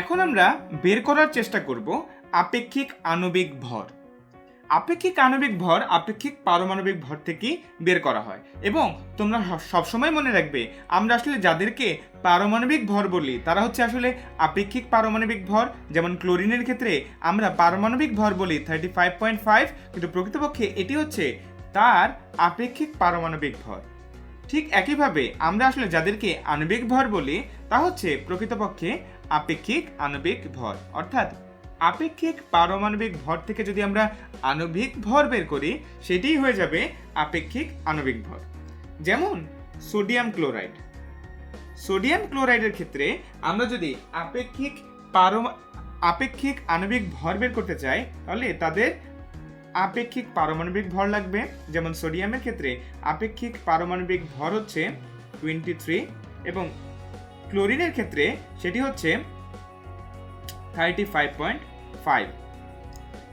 এখন আমরা বের করার চেষ্টা করব আপেক্ষিক আণবিক ভর। আপেক্ষিক আণবিক ভর আপেক্ষিক পারমাণবিক ভর থেকেই বের করা হয় এবং তোমরা সবসময় মনে রাখবে, আমরা আসলে যাদেরকে পারমাণবিক ভর বলি, তারা হচ্ছে আসলে আপেক্ষিক পারমাণবিক ভর, যেমন ক্লোরিনের ক্ষেত্রে আমরা পারমাণবিক ভর বলি থার্টি ফাইভ পয়েন্ট ফাইভ কিন্তু প্রকৃতপক্ষে এটি হচ্ছে তার আপেক্ষিক পারমাণবিক ভর। ঠিক একইভাবে আমরা আসলে যাদেরকে আণবিক ভর বলি, তা হচ্ছে প্রকৃতপক্ষে আপেক্ষিক আণবিক ভর। অর্থাৎ আপেক্ষিক পারমাণবিক ভর থেকে যদি আমরা আণবিক ভর বের করি সেটিই হয়ে যাবে আপেক্ষিক আণবিক ভর। যেমন সোডিয়াম ক্লোরাইড। সোডিয়াম ক্লোরাইডের ক্ষেত্রে আমরা যদি আপেক্ষিক পারমা, আপেক্ষিক আণবিক ভর বের করতে চাই, তাহলে তাদের আপেক্ষিক পারমাণবিক ভর লাগবে। যেমন সোডিয়ামের ক্ষেত্রে আপেক্ষিক পারমাণবিক ভর হচ্ছে টোয়েন্টি থ্রি এবং ক্লোরিনের ক্ষেত্রে সেটি হচ্ছে থার্টি ফাইভ পয়েন্ট ফাইভ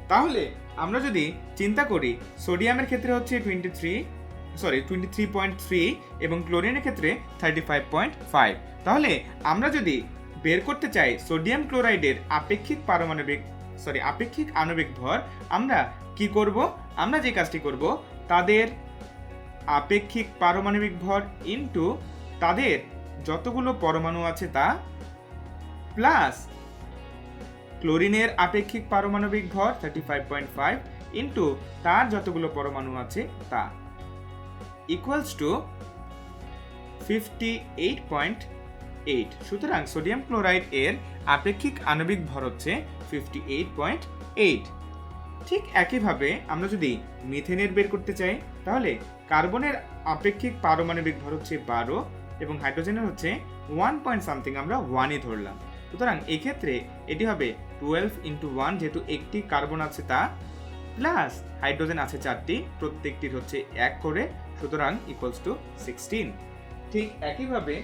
তাহলে আমরা যদি চিন্তা করি, সোডিয়ামের ক্ষেত্রে হচ্ছে twenty three sorry twenty three point three এবং ক্লোরিনের ক্ষেত্রে থার্টি ফাইভ পয়েন্ট ফাইভ তাহলে আমরা যদি বের করতে চাই সোডিয়াম ক্লোরাইডের আপেক্ষিক পারমাণবিক সরি আপেক্ষিক আণবিক ভর, আমরা কি করব? আমরা যে কাজটি করব, তাদের আপেক্ষিক পারমাণবিক ভর ইন্টু তাদের যতগুলো পরমাণু আছে তা, প্লাস ক্লোরিনের আপেক্ষিক পারমাণবিক ভর thirty five point five into তার যতগুলো পরমাণু আছে তা equals to fifty eight point eight সুতরাং সোডিয়াম ক্লোরাইড এর আপেক্ষিক আণবিক ভর হচ্ছে ফিফটি এইট পয়েন্ট এইট ঠিক একইভাবে আমরা যদি মিথেনের বের করতে চাই, তাহলে কার্বনের আপেক্ষিক পারমাণবিক ভর হচ্ছে বারো এবং হাইড্রোজেনের হচ্ছে ওয়ান পয়েন্ট সামথিং আমরা ওয়ানই ধরলাম। সুতরাং এক্ষেত্রে এটি হবে টুয়েলভ ইন্টু ওয়ান যেহেতু একটি কার্বন আছে তা প্লাস হাইড্রোজেন আছে চারটি, প্রত্যেকটির হচ্ছে এক করে, সুতরাং ইকুয়ালস টু সিক্সটিন ঠিক একইভাবে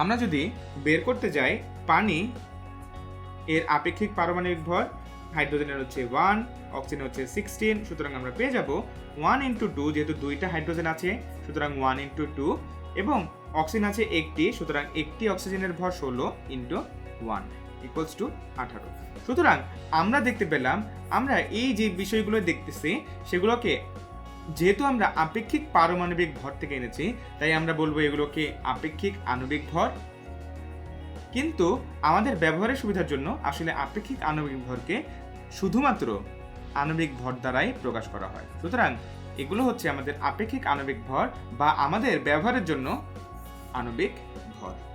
আমরা যদি বের করতে যাই, পানি এর আপেক্ষিক পারমাণবিক ভর হাইড্রোজেনের হচ্ছে ওয়ান অক্সিজেন হচ্ছে সিক্সটিন সুতরাং আমরা পেয়ে যাব ওয়ান ইন্টু টু যেহেতু দুইটা হাইড্রোজেন আছে, সুতরাং ওয়ান ইন্টু টু এবং অক্সিজেন আছে একটি, সুতরাং একটি অক্সিজেনের ভর ষোলো ইন্টু ওয়ান ইকুয়ালস টু আঠারো। সুতরাং আমরা দেখতে পেলাম, আমরা এই যে বিষয়গুলো দেখতেছি, সেগুলোকে যেহেতু আমরা আপেক্ষিক পারমাণবিক ভর থেকে এনেছি, তাই আমরা বলব এগুলোকে আপেক্ষিক আণবিক ভর। কিন্তু আমাদের ব্যবহারের সুবিধার জন্য আসলে আপেক্ষিক আণবিক ভরকে শুধুমাত্র আণবিক ভর দ্বারাই প্রকাশ করা হয়। সুতরাং এগুলো হচ্ছে আমাদের আপেক্ষিক আণবিক ভর বা আমাদের ব্যবহারের জন্য আণবিক ভর।